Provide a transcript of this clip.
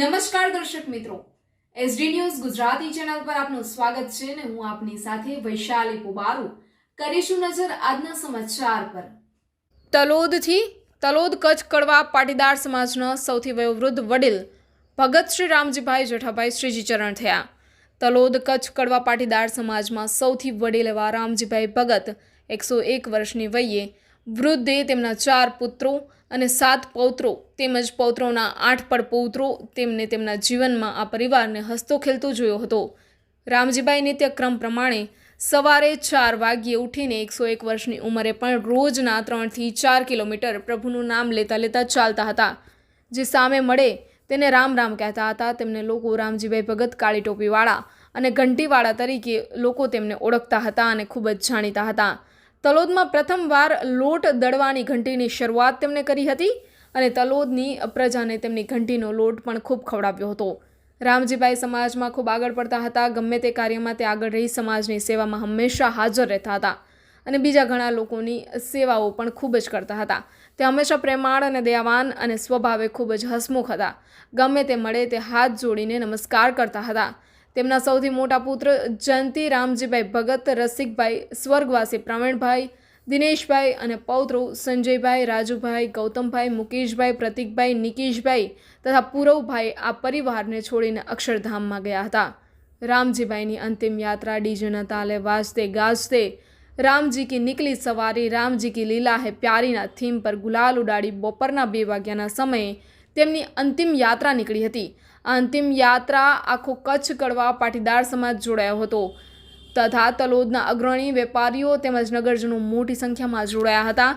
નમસ્કાર દર્શક મિત્રો. એસડી ન્યૂઝ ગુજરાતી ચેનલ પર આપનું સ્વાગત છે ને હું આપની સાથે વૈશાલી પુબારુ. કરીશું નજર આજના સમાચાર પર. તલોદથી તલોદ કચ્છ કડવા પાટીદાર સમાજના સૌથી વયોવૃદ્ધ વડીલ ભગત શ્રી રામજીભાઈ જેઠાભાઈ શ્રીજી ચરણ થયા. તલોદ કચ્છ કડવા પાટીદાર સમાજમાં સૌથી વડીલ એવા રામજીભાઈ ભગત, એકસો એક વર્ષની વયે વૃદ્ધે તેમના ચાર પુત્રો અને સાત પૌત્રો તેમજ પૌત્રોના આઠ પણ પૌત્રો તેમને તેમના જીવનમાં આ પરિવારને હસતો ખેલતો જોયો હતો. રામજીભાઈ નિત્યક્રમ પ્રમાણે સવારે ચાર વાગ્યે ઉઠીને એકસો એક વર્ષની ઉંમરે પણ રોજના ત્રણથી ચાર કિલોમીટર પ્રભુનું નામ લેતા લેતા ચાલતા હતા. જે સામે મળે તેને રામ રામ કહેતા હતા. તેમને લોકો રામજીભાઈ ભગત કાળી ટોપીવાળા અને ઘંટીવાળા તરીકે લોકો તેમને ઓળખતા હતા અને ખૂબ જ જાણીતા હતા. તલોદમાં પ્રથમવાર લોટ દળવાની ઘંટીની શરૂઆત તેમણે કરી હતી અને તલોદની પ્રજાને તેમની ઘંટીનો લોટ પણ ખૂબ ખવડાવ્યો હતો. રામજીભાઈ સમાજમાં ખૂબ આગળ પડતા હતા. ગમે તે કાર્યમાં તે આગળ રહી સમાજની સેવામાં હંમેશા હાજર રહેતા હતા અને બીજા ઘણા લોકોની સેવાઓ પણ ખૂબ જ કરતા હતા. તે હંમેશા પ્રેમાળ અને દયાવાન અને સ્વભાવે ખૂબ જ હસમુખ હતા. ગમે તે મળે તે હાથ જોડીને નમસ્કાર કરતા હતા. તેમના સૌથી મોટા પુત્ર જયંતિ રામજીભાઈ ભગત, રસિકભાઈ સ્વર્ગવાસી પ્રવીણભાઈ, દિનેશભાઈ અને પૌત્રો સંજયભાઈ, રાજુભાઈ, ગૌતમભાઈ, મુકેશભાઈ, પ્રતિકભાઈ, નિકેશભાઈ તથા પૂરવભાઈ આ પરિવારને છોડીને અક્ષરધામમાં ગયા હતા. રામજીભાઈની અંતિમ યાત્રા ડીજેના તાલે વાજતે ગાજતે, રામજી કી નીકળી સવારી, રામજી કી લીલા હે પ્યારીના થીમ પર ગુલાલ ઉડાડી બપોરના બે વાગ્યાના સમયે તેમની અંતિમ યાત્રા નીકળી હતી. આ અંતિમ યાત્રા આખો કચ્છ કડવા પાટીદાર સમાજ જોડાયો હતો. તથા તલોદના અગ્રણી વેપારીઓ તેમજ નગરજનો મોટી સંખ્યામાં જોડાયા હતા.